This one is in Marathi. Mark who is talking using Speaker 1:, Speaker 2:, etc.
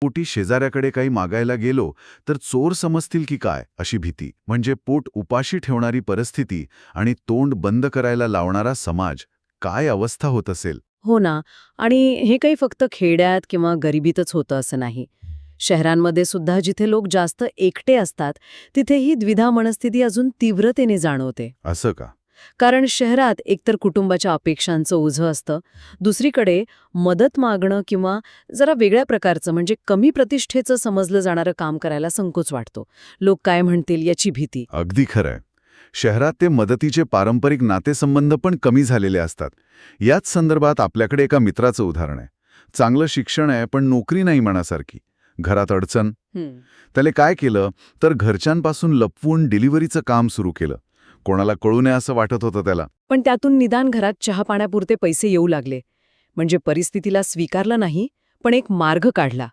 Speaker 1: पोटी शेजाऱ्याकडे काही मागायला गेलो तर चोर समजतील की काय अशी भीती. म्हणजे पोट उपाशी ठेवणारी परिस्थिती आणि तोंड बंद करायला लावणारा समाज काय अवस्था होत असेल?
Speaker 2: हो ना. आणि हे काही फक्त खेड्यात किंवा गरिबीतच होतं असं नाही. शहरांमध्ये सुद्धा जिथे लोक जास्त एकटे असतात तिथे ही द्विधा मनस्थिती अजून तीव्रतेने जाणवते.
Speaker 1: असं का?
Speaker 2: कारण शहरात एकतर कुटुंबाच्या अपेक्षांचं ओझं असतं दुसरीकडे मदत मागणं किंवा जरा वेगळ्या प्रकारचं म्हणजे कमी प्रतिष्ठेचं समजलं जाणारं काम करायला संकोच वाटतो. लोक काय म्हणतील याची भीती.
Speaker 1: अगदी खरंय शहरात ते मदतीचे पारंपरिक नातेसंबंध पण कमी झालेले असतात. याच संदर्भात आपल्याकडे एका मित्राचं उदाहरण आहे. चांगलं शिक्षण आहे पण नोकरी नाही मनासारखी. घरात अडचण. त्याने काय केलं तर घरच्यांपासून लपवून डिलिव्हरीचं काम सुरू केलं. कोणाला कळू नये असं वाटत होतं त्याला.
Speaker 2: पण त्यातून निदान घरात चहा पाण्यापुरते पैसे येऊ लागले. म्हणजे परिस्थितीला स्वीकारलं नाही पण एक मार्ग काढला.